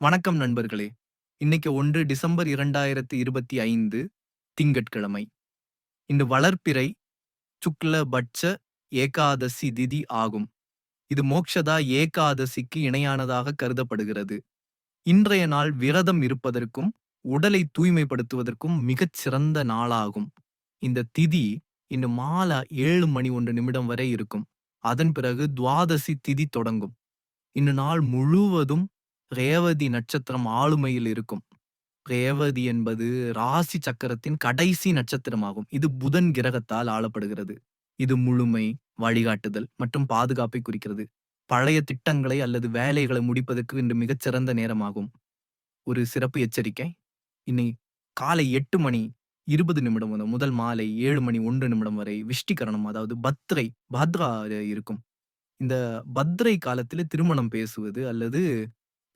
வணக்கம் நண்பர்களே! இன்னைக்கு ஒன்று டிசம்பர் 2025 திங்கட்கிழமை. இன்று வளர்ப்பிறை சுக்ல பட்ச ஏகாதசி திதி ஆகும். இது மோக்ஷதா ஏகாதசிக்கு இணையானதாக கருதப்படுகிறது. இன்றைய நாள் விரதம் இருப்பதற்கும், உடலை தூய்மைப்படுத்துவதற்கும் மிகச் சிறந்த நாளாகும். இந்த திதி இன்று மாலை ஏழு மணி ஒன்று நிமிடம் வரை இருக்கும். அதன் பிறகு துவாதசி திதி தொடங்கும். இன்று நாள் முழுவதும் ரேவதி நட்சத்திரம் ஆளுமையில் இருக்கும். ரேவதி என்பது ராசி சக்கரத்தின் கடைசி நட்சத்திரமாகும். இது புதன் கிரகத்தால் ஆளப்படுகிறது. இது முழுமை, வழிகாட்டுதல் மற்றும் பாதுகாப்பை குறிக்கிறது. பழைய திட்டங்களை அல்லது வேலைகளை முடிப்பதற்கு இன்று மிகச் சிறந்த நேரமாகும். ஒரு சிறப்பு எச்சரிக்கை. இன்னை காலை 8 மணி 20 நிமிடம் முதல் முதல் மாலை 7 மணி 1 நிமிடம் வரை விஷ்டிகரணம் அதாவது பத்ரை பாத்ரா இருக்கும். இந்த பத்ரை காலத்தில திருமணம் பேசுவது அல்லது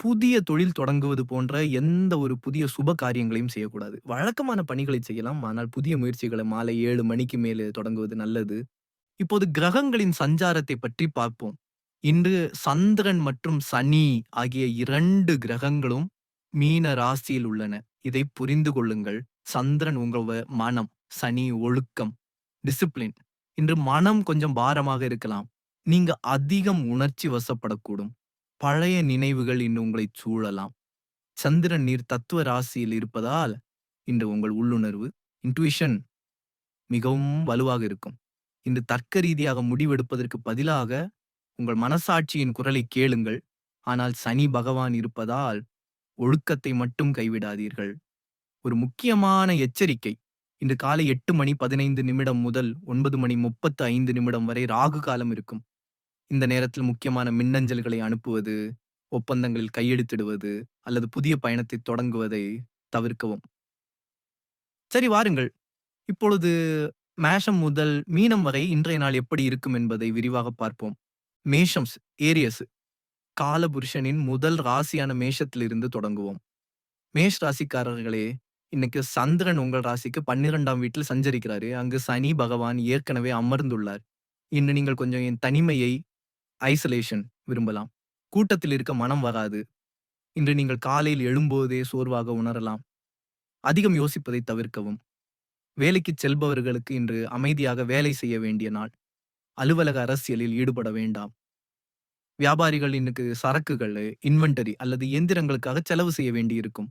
புதிய தொழில் தொடங்குவது போன்ற எந்த ஒரு புதிய சுப காரியங்களையும் செய்யக்கூடாது. வழக்கமான பணிகளை செய்யலாம். ஆனால் புதிய முயற்சிகளை மாலை 7 மணிக்கு மேலே தொடங்குவது நல்லது. இப்போது கிரகங்களின் சஞ்சாரத்தை பற்றி பார்ப்போம். இன்று சந்திரன் மற்றும் சனி ஆகிய 2 கிரகங்களும் மீன ராசியில் உள்ளன. இதை புரிந்து கொள்ளுங்கள். சந்திரன் உங்கள் மனம், சனி ஒழுக்கம், டிசிப்ளின். இன்று மனம் கொஞ்சம் பாரமாக இருக்கலாம். நீங்க அதிகம் உணர்ச்சி வசப்படக்கூடும். பழைய நினைவுகள் இன்று உங்களைச் சூழலாம். சந்திரன் நீர் தத்துவ ராசியில் இருப்பதால், இன்று உங்கள் உள்ளுணர்வு, இன்ட்யூஷன் மிகவும் வலுவாக இருக்கும். இன்று தர்க்க ரீதியாக முடிவெடுப்பதற்கு பதிலாக, உங்கள் மனசாட்சியின் குரலைக் கேளுங்கள். ஆனால் சனி பகவான் இருப்பதால், ஒழுக்கத்தை மட்டும் கைவிடாதீர்கள். ஒரு முக்கியமான எச்சரிக்கை. இன்று காலை எட்டு மணி 15 நிமிடம் முதல் ஒன்பது மணி 35 நிமிடம் வரை ராகு காலம் இருக்கும். இந்த நேரத்தில் முக்கியமான மின்னஞ்சல்களை அனுப்புவது, ஒப்பந்தங்களில் கையெழுத்திடுவது அல்லது புதிய பயணத்தை தொடங்குவதை தவிர்க்கவும். சரி வாருங்கள். இப்பொழுது மேஷம் முதல் மீனம் வரை இன்றைய நாள் எப்படி இருக்கும் என்பதை விரிவாக பார்ப்போம். மேஷம்ஸ் ஏரியஸ் காலபுருஷனின் முதல் ராசியான மேஷத்திலிருந்து தொடங்குவோம். மேஷ் ராசிக்காரர்களே, இன்னைக்கு சந்திரன் உங்கள் ராசிக்கு 12ஆம் வீட்டில் சஞ்சரிக்கிறாரு. அங்கு சனி பகவான் ஏற்கனவே அமர்ந்துள்ளார். இன்று நீங்கள் கொஞ்சம் என் தனிமையை, ஐசோலேஷன் விரும்பலாம். கூட்டத்தில் இருக்க மனம் வராது. இன்று நீங்கள் காலையில் எழும்போதே சோர்வாக உணரலாம். அதிகம் யோசிப்பதை தவிர்க்கவும். வேலைக்கு செல்பவர்களுக்கு இன்று அமைதியாக வேலை செய்ய வேண்டிய நாள். அலுவலக அரசியலில் ஈடுபட வேண்டாம். வியாபாரிகள் இன்னைக்கு சரக்குகள், இன்வென்டரி அல்லது இயந்திரங்களுக்காக செலவு செய்ய வேண்டியிருக்கும்.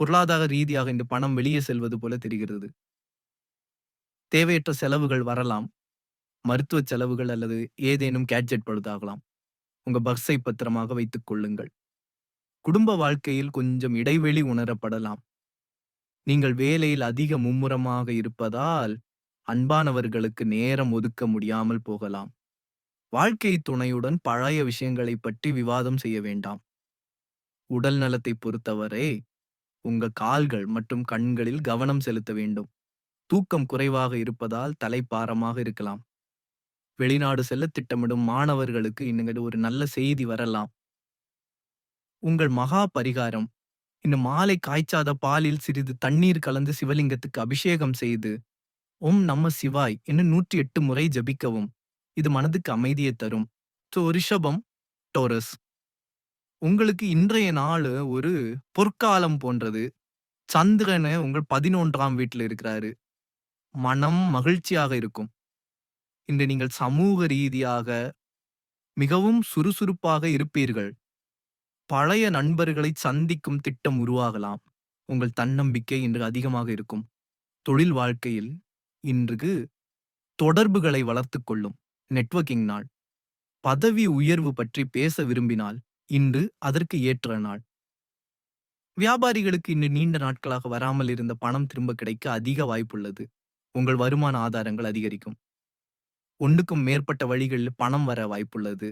பொருளாதார ரீதியாக இந்த பணம் வெளியே செல்வது போல தெரிகிறது. தேவையற்ற செலவுகள் வரலாம். மருத்துவ செலவுகள் அல்லது ஏதேனும் கேட்ஜெட் பழுதாகலாம். உங்க பர்ஸை பத்திரமாக வைத்துக் கொள்ளுங்கள். குடும்ப வாழ்க்கையில் கொஞ்சம் இடைவெளி உணரப்படலாம். நீங்கள் வேலையில் அதிக மும்முரமாக இருப்பதால், அன்பானவர்களுக்கு நேரம் ஒதுக்க முடியாமல் போகலாம். வாழ்க்கை துணையுடன் பழைய விஷயங்களைப் பற்றி விவாதம் செய்ய வேண்டாம். உடல் நலத்தை பொறுத்தவரை, உங்க கால்கள் மற்றும் கண்களில் கவனம் செலுத்த வேண்டும். தூக்கம் குறைவாக இருப்பதால் தலைப்பாரமாக இருக்கலாம். வெளிநாடு செல்ல திட்டமிடும் மாணவர்களுக்கு இன்னைக்கு ஒரு நல்ல செய்தி வரலாம். உங்கள் மகா பரிகாரம் இந்த மாலை காய்ச்சாத பாலில் சிறிது தண்ணீர் கலந்து சிவலிங்கத்துக்கு அபிஷேகம் செய்து, ஓம் நம சிவாய் என்று 108 முறை ஜபிக்கவும். இது மனதுக்கு அமைதியை தரும். ஸோ ரிஷபம், டோரஸ். உங்களுக்கு இன்றைய நாள் ஒரு பொற்காலம் போன்றது. சந்திரன் உங்கள் 11ஆம் வீட்டில் இருக்கிறாரு. மனம் மகிழ்ச்சியாக இருக்கும். இன்று நீங்கள் சமூக ரீதியாக மிகவும் சுறுசுறுப்பாக இருப்பீர்கள். பழைய நண்பர்களை சந்திக்கும் திட்டம் உருவாகலாம். உங்கள் தன்னம்பிக்கை இன்று அதிகமாக இருக்கும். தொழில் வாழ்க்கையில் இன்று தொடர்புகளை வளர்த்துக் கொள்ளும் நெட்வொர்க்கிங் நாள். பதவி உயர்வு பற்றி பேச விரும்பினால், இன்று அதற்கு ஏற்ற நாள். வியாபாரிகளுக்கு இன்று நீண்ட நாட்களாக வராமல் இருந்த பணம் திரும்ப கிடைக்க அதிக வாய்ப்புள்ளது. உங்கள் வருமான ஆதாரங்கள் அதிகரிக்கும். ஒன்றுக்கும் மேற்பட்ட வழிகளில் பணம் வர வாய்ப்புள்ளது.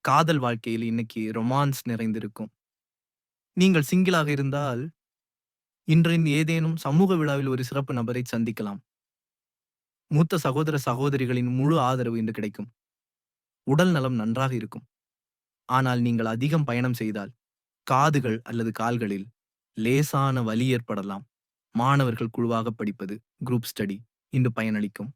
காதல் வாழ்க்கையில் இன்னைக்கு ரொமான்ஸ் நிறைந்திருக்கும். நீங்கள் சிங்கிளாக இருந்தால், இன்று ஏதேனும் சமூக விழாவில் ஒரு சிறப்பு நபரை சந்திக்கலாம். மூத்த சகோதர சகோதரிகளின் முழு ஆதரவு இன்று கிடைக்கும். உடல் நலம் நன்றாக இருக்கும். ஆனால் நீங்கள் அதிகம் பயணம் செய்தால், காதுகள் அல்லது கால்களில் லேசான வலி ஏற்படலாம். மாணவர்கள் குழுவாக படிப்பது, குரூப் ஸ்டடி இன்று பயனளிக்கும்.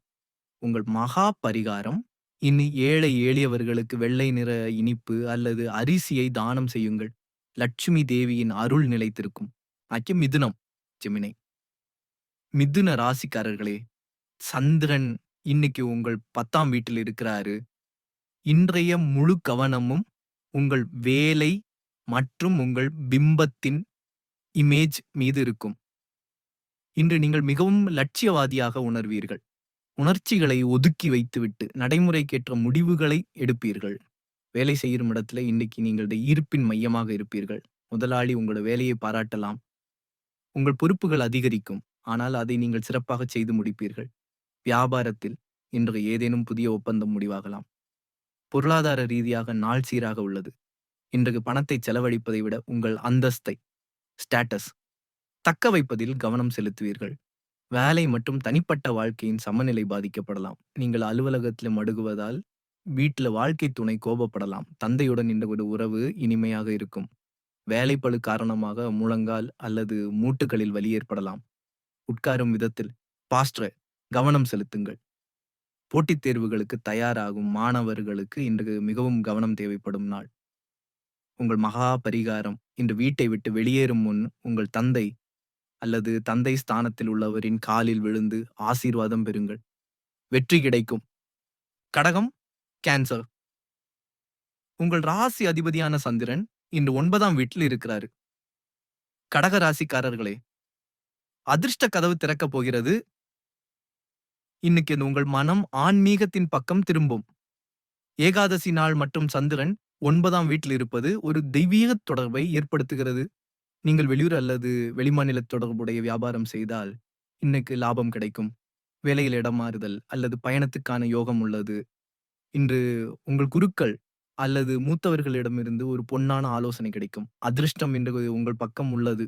உங்கள் மகா பரிகாரம். இனி ஏழை எளியவர்களுக்கு வெள்ளை நிற இனிப்பு அல்லது அரிசியை தானம் செய்யுங்கள். லட்சுமி தேவியின் அருள் நிலைத்திருக்கும். ஆக்கிய மிதுனம் ஜெமினை. மிதுன ராசிக்காரர்களே சந்திரன் இன்னைக்கு உங்கள் பத்தாம் வீட்டில் இருக்கிறாரு. இன்றைய முழு கவனமும் உங்கள் வேலை மற்றும் உங்கள் பிம்பத்தின் இமேஜ் மீது இருக்கும். இன்று நீங்கள் மிகவும் லட்சியவாதியாக உணர்வீர்கள். உணர்ச்சிகளை ஒதுக்கி வைத்துவிட்டு நடைமுறைக்கேற்ற முடிவுகளை எடுப்பீர்கள். வேலை செய்யும் இடத்துல இன்னைக்கு நீங்களுடைய ஈர்ப்பின் மையமாக இருப்பீர்கள். முதலாளி உங்களோட வேலையை பாராட்டலாம். உங்கள் பொறுப்புகள் அதிகரிக்கும். ஆனால் அதை நீங்கள் சிறப்பாக செய்து முடிப்பீர்கள். வியாபாரத்தில் இன்று ஏதேனும் புதிய ஒப்பந்தம் முடிவாகலாம். பொருளாதார ரீதியாக நாள் சீராக உள்ளது. இன்றைக்கு பணத்தை செலவழிப்பதை விட உங்கள் அந்தஸ்தை ஸ்டேட்டஸ் தக்க வைப்பதில் கவனம் செலுத்துவீர்கள். வேலை மற்றும் தனிப்பட்ட வாழ்க்கையின் சமநிலை பாதிக்கப்படலாம். நீங்கள் அலுவலகத்தில் மடுகுவதால் வீட்டில் வாழ்க்கை துணை கோபப்படலாம். தந்தையுடன் இந்த ஒரு உறவு இனிமையாக இருக்கும். வேலைப்பளு காரணமாக முழங்கால் அல்லது மூட்டுகளில் வலி ஏற்படலாம். உட்காரும் விதத்தில் பாஸ்டர் கவனம் செலுத்துங்கள். போட்டித் தேர்வுகளுக்கு தயாராகும் மாணவர்களுக்கு இன்று மிகவும் கவனம் தேவைப்படும் நாள். உங்கள் மகா பரிகாரம் இன்று வீட்டை விட்டு வெளியேறும் முன் உங்கள் தந்தை அல்லது தந்தை ஸ்தானத்தில் உள்ளவரின் காலில் விழுந்து ஆசீர்வாதம் பெறுங்கள். வெற்றி கிடைக்கும். கடகம் கேன்சர் உங்கள் ராசி அதிபதியான சந்திரன் இன்று ஒன்பதாம் வீட்டில் இருக்கிறாரு. கடக ராசிக்காரர்களே அதிர்ஷ்ட கதவு திறக்கப் போகிறது. இன்னைக்கு இந்த உங்கள் மனம் ஆன்மீகத்தின் பக்கம் திரும்பும். ஏகாதசி நாள் மற்றும் சந்திரன் ஒன்பதாம் வீட்டில் இருப்பது ஒரு தெய்வீக தொடர்பை ஏற்படுத்துகிறது. நீங்கள் வெளியூர் அல்லது வெளிமாநில தொடர்புடைய வியாபாரம் செய்தால் இன்னைக்கு லாபம் கிடைக்கும். வேலையில் இடம் மாறுதல் அல்லது பயணத்துக்கான யோகம் உள்ளது. இன்று உங்கள் குருக்கள் அல்லது மூத்தவர்களிடமிருந்து ஒரு பொன்னான ஆலோசனை கிடைக்கும். அதிர்ஷ்டம் என்று உங்கள் பக்கம் உள்ளது.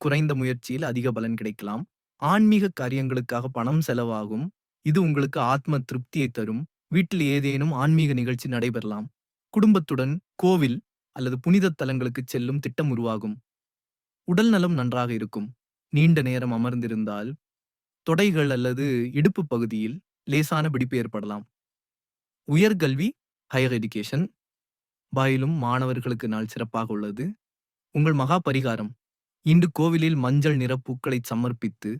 குறைந்த முயற்சியில் அதிக பலன் கிடைக்கலாம். ஆன்மீக காரியங்களுக்காக பணம் செலவாகும். இது உங்களுக்கு ஆத்ம திருப்தியை தரும். வீட்டில் ஏதேனும் ஆன்மீக நிகழ்ச்சி நடைபெறலாம். குடும்பத்துடன் கோவில் அல்லது புனித தலங்களுக்கு செல்லும் திட்டம் உருவாகும். உடல் நலம் நன்றாக இருக்கும். நீண்ட நேரம் அமர்ந்திருந்தால் தொடைகள் அல்லது இடுப்பு பகுதியில் லேசான பிடிப்பு ஏற்படலாம். உயர்கல்வி ஹையர் எஜுகேஷன் பாயிலும் மாணவர்களுக்கு நாள் சிறப்பாக உள்ளது. உங்கள் மகா பரிகாரம் இன்று கோவிலில் மஞ்சள் நிற பூக்களை சமர்ப்பித்து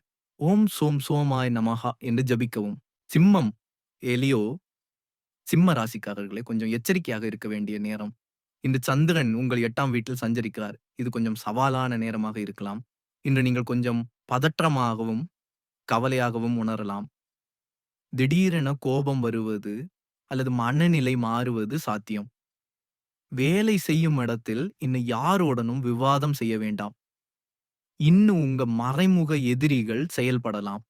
ஓம் சோம் சோமாய் நமஹா என்று ஜபிக்கவும். சிம்மம் எலியோ சிம்ம ராசிக்காரர்களே கொஞ்சம் எச்சரிக்கையாக இருக்க வேண்டிய நேரம். இந்த சந்திரன் உங்கள் எட்டாம் வீட்டில் சஞ்சரிக்கிறார். இது கொஞ்சம் சவாலான நேரமாக இருக்கலாம். இன்று நீங்கள் கொஞ்சம் பதற்றமாகவும் கவலையாகவும் உணரலாம். திடீரென கோபம் வருவது அல்லது மனநிலை மாறுவது சாத்தியம். வேலை செய்யும் இடத்தில் இன்னும் யாரோடனும் விவாதம் செய்ய வேண்டாம். இன்னும் உங்க மறைமுக எதிரிகள் செயல்படலாம்.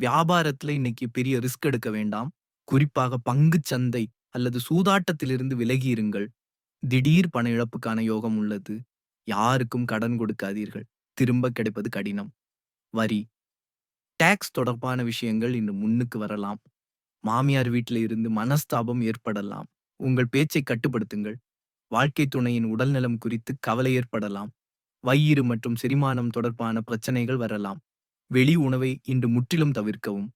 வியாபாரத்துல இன்னைக்கு பெரிய ரிஸ்க் எடுக்க வேண்டாம். குறிப்பாக பங்கு சந்தை அல்லது சூதாட்டத்திலிருந்து விலகி இருங்கள். திடீர் பண இழப்புக்கான யோகம் உள்ளது. யாருக்கும் கடன் கொடுக்காதீர்கள். திரும்ப கிடைப்பது கடினம். வரி. டாக்ஸ் தொடர்பான விஷயங்கள் இன்று முன்னுக்கு வரலாம். மாமியார் வீட்டில் இருந்து மனஸ்தாபம் ஏற்படலாம். உங்கள் பேச்சை கட்டுப்படுத்துங்கள். வாழ்க்கை துணையின் உடல்நலம் குறித்து கவலை ஏற்படலாம். வயிறு மற்றும் செரிமானம் தொடர்பான பிரச்சனைகள் வரலாம். வெளி உணவை இன்று முற்றிலும் தவிர்க்கவும்.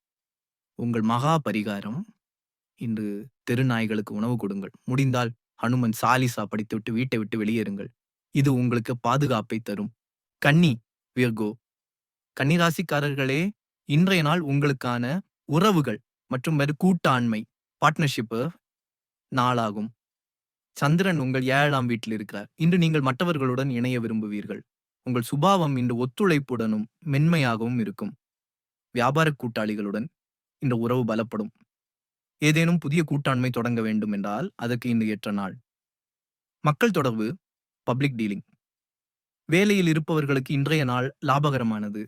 உங்கள் மகா பரிகாரம். இன்று தெருநாய்களுக்கு உணவு கொடுங்கள். முடிந்தால் ஹனுமன் சாலிசா படித்துவிட்டு வீட்டை விட்டு வெளியேறுங்கள். இது உங்களுக்கு பாதுகாப்பை தரும். கன்னி வியர்கோ கன்னிராசிக்காரர்களே இன்றைய நாள் உங்களுக்கான உறவுகள் மற்றும் வேறு கூட்டாண்மை பார்ட்னர்ஷிப்பு நாளாகும். சந்திரன் உங்கள் ஏழாம் வீட்டில் இருக்கிறார். இன்று நீங்கள் மற்றவர்களுடன் இணைய விரும்புவீர்கள். உங்கள் சுபாவம் இன்று ஒத்துழைப்புடனும் மென்மையாகவும் இருக்கும். வியாபார கூட்டாளிகளுடன் இந்த உறவு பலப்படும். ஏதேனும் புதிய கூட்டாண்மை தொடங்க வேண்டும் என்றால் அதற்கு இன்று ஏற்ற நாள். மக்கள் தொடர்பு பப்ளிக் டீலிங் வேலையில் இருப்பவர்களுக்கு இன்றைய நாள் லாபகரமானது.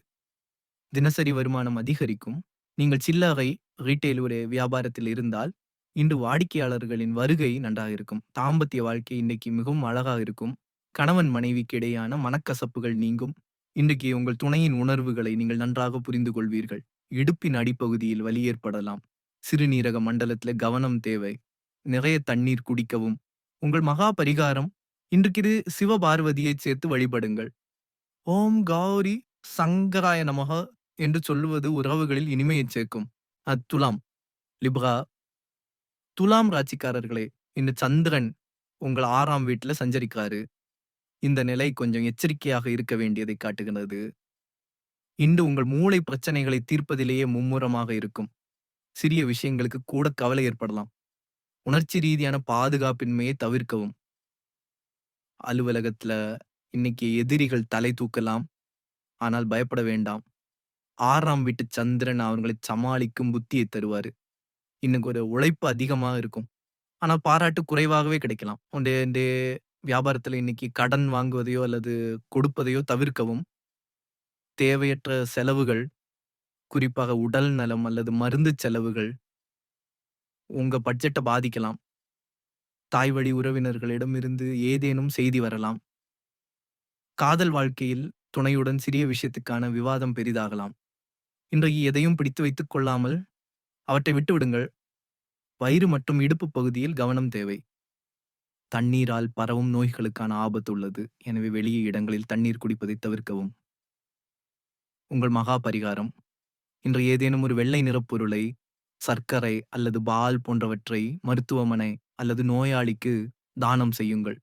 தினசரி வருமானம் அதிகரிக்கும். நீங்கள் சில்லறை ரீட்டைல் ஒரு வியாபாரத்தில் இருந்தால் இன்று வாடிக்கையாளர்களின் வருகை நன்றாக இருக்கும். தாம்பத்திய வாழ்க்கை இன்னைக்கு மிகவும் அழகாக இருக்கும். கணவன் மனைவிக்கு இடையான மனக்கசப்புகள் நீங்கும். இன்றைக்கு உங்கள் துணையின் உணர்வுகளை நீங்கள் நன்றாக புரிந்து கொள்வீர்கள். இடுப்பின் அடிப்பகுதியில் வலி ஏற்படலாம். சிறுநீரக மண்டலத்துல கவனம் தேவை. நிறைய தண்ணீர் குடிக்கவும். உங்கள் மகா பரிகாரம் இன்றைக்கு சிவபார்வதியை சேர்த்து வழிபடுங்கள். ஓம் கௌரி சங்கராய நமக என்று சொல்லுவது உறவுகளில் இனிமையை சேர்க்கும். அத்துலாம் லிப்ரா. துலாம் ராட்சிக்காரர்களே இந்த சந்திரன் உங்கள் ஆறாம் வீட்டுல சஞ்சரிக்காரு இந்த நிலை கொஞ்சம் எச்சரிக்கையாக இருக்க வேண்டியதை காட்டுகிறது. இன்று உங்கள் மூளை பிரச்சனைகளை தீர்ப்பதிலேயே மும்முரமாக இருக்கும். சிறிய விஷயங்களுக்கு கூட கவலை ஏற்படலாம். உணர்ச்சி ரீதியான பாதுகாப்பின்மையை தவிர்க்கவும். அலுவலகத்துல இன்னைக்கு எதிரிகள் தலை தூக்கலாம். ஆனால் பயப்பட வேண்டாம். ஆறாம் வீட்டு சந்திரன் அவர்களை சமாளிக்கும் புத்தியை தருவாரு. இன்னைக்கு ஒரு உழைப்பு அதிகமா இருக்கும். ஆனா பாராட்டு குறைவாகவே கிடைக்கலாம். உடைய இந்த வியாபாரத்துல இன்னைக்கு கடன் வாங்குவதையோ அல்லது கொடுப்பதையோ தவிர்க்கவும். தேவையற்ற செலவுகள் குறிப்பாக உடல் நலம் அல்லது மருந்து செலவுகள் உங்க பட்ஜெட்டை பாதிக்கலாம். தாய் வழி உறவினர்களிடமிருந்து ஏதேனும் செய்தி வரலாம். காதல் வாழ்க்கையில் துணையுடன் சிறிய விஷயத்துக்கான விவாதம் பெரிதாகலாம். இன்றைக்கு எதையும் பிடித்து வைத்துக் கொள்ளாமல் அவற்றை விட்டுவிடுங்கள். வயிறு மற்றும் இடுப்பு பகுதியில் கவனம் தேவை. தண்ணீரால் பரவும் நோய்களுக்கான ஆபத்து உள்ளது. எனவே வெளியே இடங்களில் தண்ணீர் குடிப்பதை தவிர்க்கவும். உங்கள் மகா பரிகாரம். இன்று ஏதேனும் ஒரு வெள்ளை நிறப்பொருளை சர்க்கரை அல்லது பால் போன்றவற்றை மருத்துவமனை அல்லது நோயாளிக்கு தானம் செய்யுங்கள்.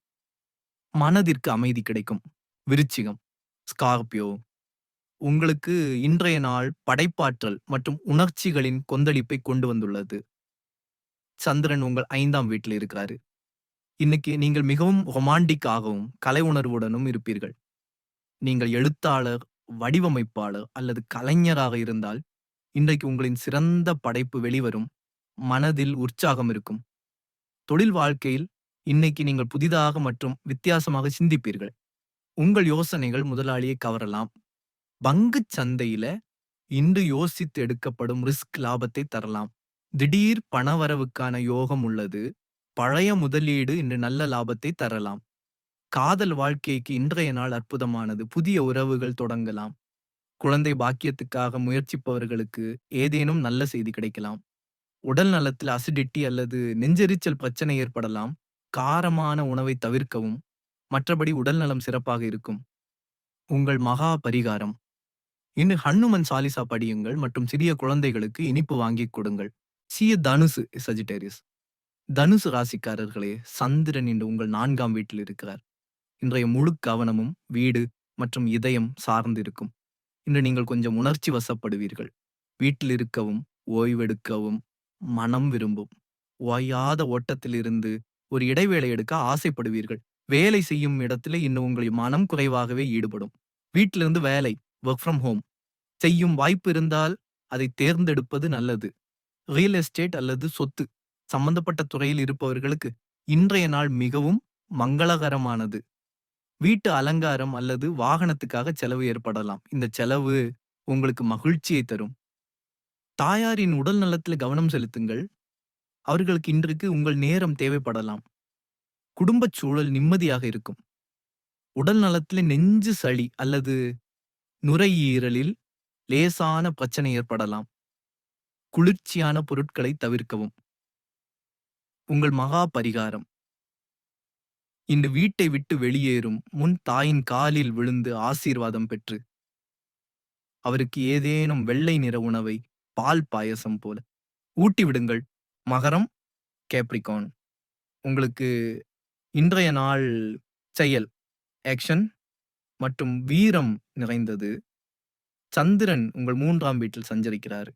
மனதிற்கு அமைதி கிடைக்கும். விருச்சிகம் ஸ்கார்பியோ உங்களுக்கு இன்றைய நாள் படைப்பாற்றல் மற்றும் உணர்ச்சிகளின் கொந்தளிப்பை கொண்டு வந்துள்ளது. சந்திரன் உங்கள் ஐந்தாம் வீட்டில் இருக்கிறாரு. இன்னைக்கு நீங்கள் மிகவும் ரொமான்டிக் ஆகவும் கலை உணர்வுடனும் இருப்பீர்கள். நீங்கள் எழுத்தாளர் வடிவமைப்பாளர் அல்லது கலைஞராக இருந்தால் இன்றைக்கு உங்களின் சிறந்த படைப்பு வெளிவரும். மனதில் உற்சாகம் இருக்கும். தொழில் வாழ்க்கையில் இன்னைக்கு நீங்கள் புதிதாக மற்றும் வித்தியாசமாக சிந்திப்பீர்கள். உங்கள் யோசனைகள் முதலாளியை கவரலாம். பங்குச் சந்தையில இன்று யோசித்து எடுக்கப்படும் ரிஸ்க் லாபத்தை தரலாம். திடீர் பணவரவுக்கான யோகம் உள்ளது. பழைய முதலீடு இன்று நல்ல லாபத்தை தரலாம். காதல் வாழ்க்கைக்கு இன்றைய நாள் அற்புதமானது. புதிய உறவுகள் தொடங்கலாம். குழந்தை பாக்கியத்துக்காக முயற்சிப்பவர்களுக்கு ஏதேனும் நல்ல செய்தி கிடைக்கலாம். உடல் நலத்தில் அசிடிட்டி அல்லது நெஞ்செரிச்சல் பிரச்சனை ஏற்படலாம். காரமான உணவை தவிர்க்கவும் மற்றபடி உடல் நலம் சிறப்பாக இருக்கும். உங்கள் மகா பரிகாரம். இன்று ஹனுமன் சாலிசா படியுங்கள் மற்றும் சிறிய குழந்தைகளுக்கு இனிப்பு வாங்கிக் கொடுங்கள். சிய தனுசு சஜிடேரியஸ் தனுசு ராசிக்காரர்களே சந்திரன் இன்று உங்கள் நான்காம் வீட்டில் இருக்கிறார். இன்றைய முழு கவனமும் வீடு மற்றும் இதயம் சார்ந்து இருக்கும் இன்று நீங்கள் கொஞ்சம் உணர்ச்சி வசப்படுவீர்கள். வீட்டில் இருக்கவும் ஓய்வெடுக்கவும் மனம் விரும்பும். ஓயாத ஓட்டத்திலிருந்து ஒரு இடைவேளை எடுக்க ஆசைப்படுவீர்கள். வேலை செய்யும் இடத்திலே இன்னும் உங்களை மனம் குறைவாகவே ஈடுபடும். வீட்டிலிருந்து வேலை ஒர்க் ஃப்ரம் ஹோம் செய்யும் வாய்ப்பு இருந்தால் அதை தேர்ந்தெடுப்பது நல்லது. ரியல் எஸ்டேட் அல்லது சொத்து சம்பந்தப்பட்ட துறையில் இருப்பவர்களுக்கு இன்றைய நாள் மிகவும் மங்களகரமானது. வீட்டு அலங்காரம் அல்லது வாகனத்துக்காக செலவு ஏற்படலாம். இந்த செலவு உங்களுக்கு மகிழ்ச்சியை தரும். தாயாரின் உடல் நலத்தில் கவனம் செலுத்துங்கள். அவர்களுக்கு இன்றைக்கு உங்கள் நேரம் தேவைப்படலாம். குடும்பச் சூழல் நிம்மதியாக இருக்கும். உடல் நலத்தில் நெஞ்சு சளி அல்லது நுரையீரலில் லேசான பிரச்சனை ஏற்படலாம். குளிர்ச்சியான பொருட்களை தவிர்க்கவும். உங்கள் மகா பரிகாரம். இன்று வீட்டை விட்டு வெளியேறும் முன் தாயின் காலில் விழுந்து ஆசீர்வாதம் பெற்று. அவருக்கு ஏதேனும் வெள்ளை நிற உணவை பால் பாயசம் போல. ஊட்டி விடுங்கள். மகரம் கேப்ரிகான் உங்களுக்கு இன்றைய நாள் செயல் ஆக்ஷன் மற்றும் வீரம் நிறைந்தது. சந்திரன் உங்கள் மூன்றாம் வீட்டில் சஞ்சரிக்கிறார்.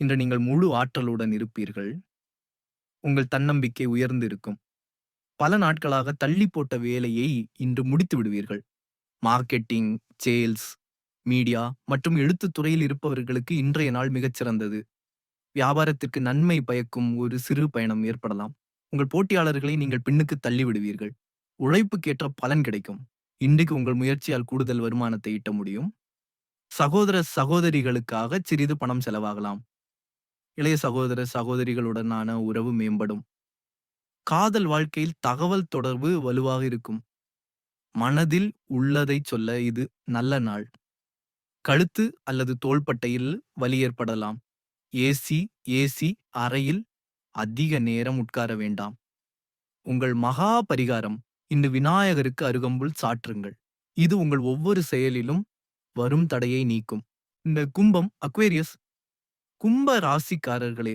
இன்று நீங்கள் முழு ஆற்றலுடன் இருப்பீர்கள். உங்கள் தன்னம்பிக்கை உயர்ந்து இருக்கும் பல நாட்களாக தள்ளி போட்ட வேலையை இன்று முடித்து விடுவீர்கள். மார்க்கெட்டிங் சேல்ஸ் மீடியா மற்றும் எழுத்துத் துறையில் இருப்பவர்களுக்கு இன்றைய நாள் மிகச் சிறந்தது. வியாபாரத்திற்கு நன்மை பயக்கும் ஒரு சிறு பயணம் ஏற்படலாம். உங்கள் போட்டியாளர்களை நீங்கள் பின்னுக்கு தள்ளி விடுவீர்கள். உழைப்புக்கேற்ற பலன் கிடைக்கும். இன்றைக்கு உங்கள் முயற்சியால் கூடுதல் வருமானத்தை ஈட்ட முடியும். சகோதர சகோதரிகளுக்காக சிறிது பணம் செலவாகலாம். இளைய சகோதர சகோதரிகளுடனான உறவு மேம்படும். காதல் வாழ்க்கையில் தகவல் தொடர்பு வலுவாக இருக்கும். மனதில் உள்ளதைச் சொல்ல இது நல்ல நாள். கழுத்து அல்லது தோள்பட்டையில் வலி ஏற்படலாம். ஏசி ஏசி அறையில் அதிக நேரம் உட்கார வேண்டாம். உங்கள் மகா பரிகாரம் இன்று விநாயகருக்கு அருகம்புல் சாற்றுங்கள். இது உங்கள் ஒவ்வொரு செயலிலும் வரும் தடையை நீக்கும். இந்த கும்பம் அக்வேரியஸ் கும்ப ராசிக்காரர்களே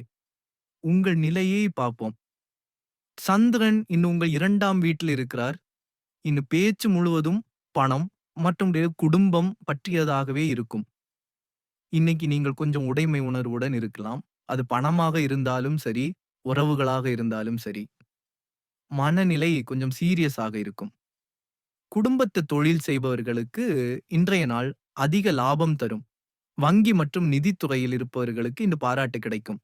உங்கள் நிலையை பார்ப்போம். சந்திரன் இன்னும் உங்கள் இரண்டாம் வீட்டில் இருக்கிறார் இன்னும் பேச்சு முழுவதும் பணம் மற்றும் குடும்பம் பற்றியதாகவே இருக்கும். இன்னைக்கு நீங்கள் கொஞ்சம் உடைமை உணர்வுடன் இருக்கலாம். அது பணமாக இருந்தாலும் சரி, உறவுகளாக இருந்தாலும் சரி. மனநிலை கொஞ்சம் சீரியஸாக இருக்கும். குடும்பத்து தொழில் செய்பவர்களுக்கு இன்றைய நாள் அதிக லாபம் தரும். வங்கி மற்றும் நிதித்துறையில் இருப்பவர்களுக்கு இந்த பாராட்டு கிடைக்கும்.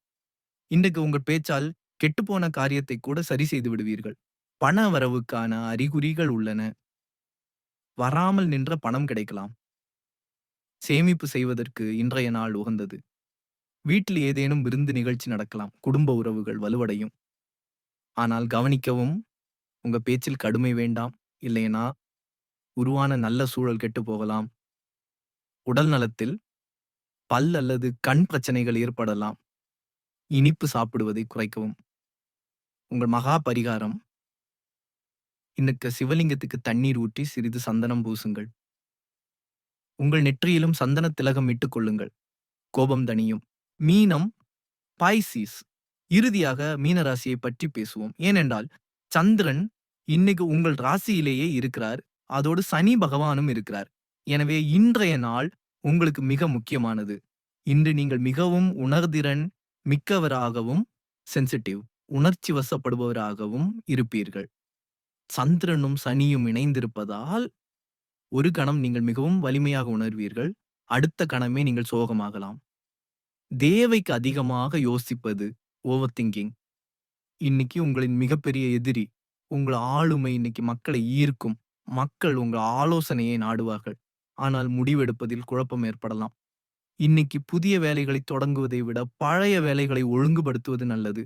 இன்றைக்கு உங்கள் பேச்சால் கெட்டுப்போன காரியத்தை கூட சரி செய்து விடுவீர்கள். பண வரவுக்கான அறிகுறிகள் உள்ளன. வராமல் நின்ற பணம் கிடைக்கலாம். சேமிப்பு செய்வதற்கு இன்றைய நாள் உகந்தது. வீட்டில் ஏதேனும் விருந்து நிகழ்ச்சி நடக்கலாம். குடும்ப உறவுகள் வலுவடையும். ஆனால் கவனிக்கவும், உங்க பேச்சில் கடுமை வேண்டாம். இல்லைனா உருவான நல்ல சூழல் கெட்டு போகலாம். உடல் நலத்தில் பல் அல்லது கண் பிரச்சனைகள் ஏற்படலாம். இனிப்பு சாப்பிடுவதை குறைக்கவும். உங்கள் மகா பரிகாரம் இன்னைக்கு சிவலிங்கத்துக்கு தண்ணீர் ஊற்றி சிறிது சந்தனம் பூசுங்கள். உங்கள் நெற்றியிலும் சந்தன திலகம் இட்டுக் கொள்ளுங்கள். கோபம் தனியும் மீனம் பாய்சிஸ் இறுதியாக மீனராசியை பற்றி பேசுவோம். ஏனென்றால் சந்திரன் இன்னைக்கு உங்கள் ராசியிலேயே இருக்கிறார். அதோடு சனி பகவானும் இருக்கிறார். எனவே இன்றைய நாள் உங்களுக்கு மிக முக்கியமானது. இன்று நீங்கள் மிகவும் உணர்திறன் மிக்கவராகவும் சென்சிட்டிவ் உணர்ச்சி வசப்படுபவராகவும் இருப்பீர்கள். சந்திரனும் சனியும் இணைந்திருப்பதால் ஒரு கணம் நீங்கள் மிகவும் வலிமையாக உணர்வீர்கள். அடுத்த கணமே நீங்கள் சோகமாகலாம். தேவைக்கு அதிகமாக யோசிப்பது ஓவர் திங்கிங் இன்னைக்கு உங்களின் மிகப்பெரிய எதிரி. உங்கள் ஆளுமை இன்னைக்கு மக்களை ஈர்க்கும். மக்கள் உங்கள் ஆலோசனையை நாடுவார்கள். ஆனால் முடிவெடுப்பதில் குழப்பம் ஏற்படலாம். இன்னைக்கு புதிய வேலைகளை தொடங்குவதை விட பழைய வேலைகளை ஒழுங்குபடுத்துவது நல்லது.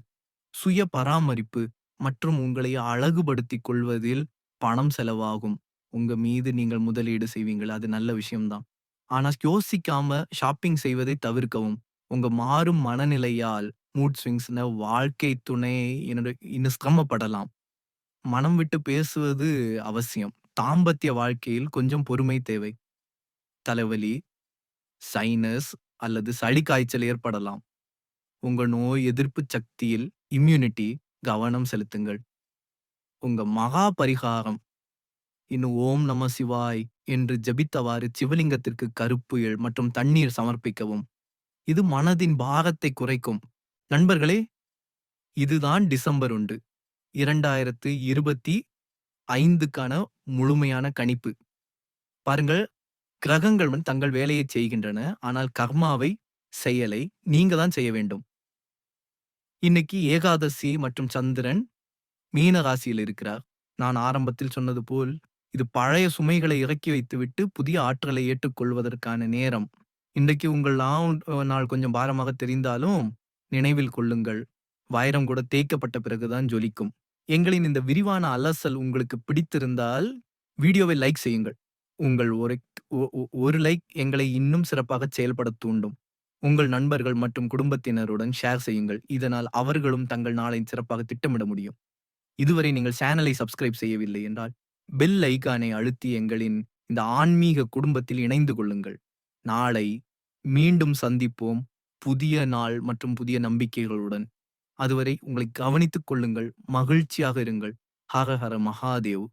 சுய பராமரிப்பு மற்றும் உங்களை அழகுபடுத்திக் கொள்வதில் பணம் செலவாகும். உங்க மீது நீங்கள் முதலீடு செய்வீங்கள். அது நல்ல விஷயம்தான். ஆனா யோசிக்காம ஷாப்பிங் செய்வதை தவிர்க்கவும். உங்க மாறும் மனநிலையால் மூட் ஸ்விங்ஸ்ன வாழ்க்கை துணை என்னோட இன்னும் சிரமப்படலாம். மனம் விட்டு பேசுவது அவசியம். தாம்பத்திய வாழ்க்கையில் கொஞ்சம் பொறுமை தேவை. தலைவலி, சைனஸ் அல்லது சளி காய்ச்சல் ஏற்படலாம். உங்க நோய் எதிர்ப்பு சக்தியில் இம்யூனிட்டி கவனம் செலுத்துங்கள். உங்க மகா பரிகாரம் இன்னும் ஓம் நம சிவாய் என்று ஜபித்தவாறு சிவலிங்கத்திற்கு கருப்புயல் மற்றும் தண்ணீர் சமர்ப்பிக்கவும். இது மனதின் பாரத்தை குறைக்கும். நண்பர்களே இதுதான் டிசம்பர் ஒன்று இரண்டாயிரத்து இருபத்தி ஐந்துக்கான முழுமையான கணிப்பு. பாருங்கள் கிரகங்கள் வந்து தங்கள் வேலையை செய்கின்றன. ஆனால் கர்மாவை செயலை நீங்க தான் செய்ய வேண்டும். இன்னைக்கு ஏகாதசி மற்றும் சந்திரன் மீன ராசியில் இருக்கிறார். நான் ஆரம்பத்தில் சொன்னது போல் இது பழைய சுமைகளை இறக்கி வைத்துவிட்டு புதிய ஆற்றலை ஏற்றுக்கொள்வதற்கான நேரம். இன்றைக்கு உங்கள் நாள் கொஞ்சம் பாரமாக தெரிந்தாலும் நினைவில் கொள்ளுங்கள். வைரம் கூட தேய்க்கப்பட்ட பிறகுதான் ஜொலிக்கும். எங்களின் இந்த விரிவான அலசல் உங்களுக்கு பிடித்திருந்தால் வீடியோவை லைக் செய்யுங்கள். உங்கள் ஒரு ஒரு லைக் எங்களை இன்னும் சிறப்பாக செயல்பட தூண்டும். உங்கள் நண்பர்கள் மற்றும் குடும்பத்தினருடன் ஷேர் செய்யுங்கள். இதனால் அவர்களும் தங்கள் நாளை சிறப்பாக திட்டமிட முடியும். இதுவரை நீங்கள் சேனலை சப்ஸ்கிரைப் செய்யவில்லை என்றால் பெல் ஐகானை அழுத்தி எங்களின் இந்த ஆன்மீக குடும்பத்தில் இணைந்து கொள்ளுங்கள். நாளை மீண்டும் சந்திப்போம் புதிய நாள் மற்றும் புதிய நம்பிக்கைகளுடன். அதுவரை உங்களை கவனித்துக் கொள்ளுங்கள். மகிழ்ச்சியாக இருங்கள். ஹரஹர மகாதேவ்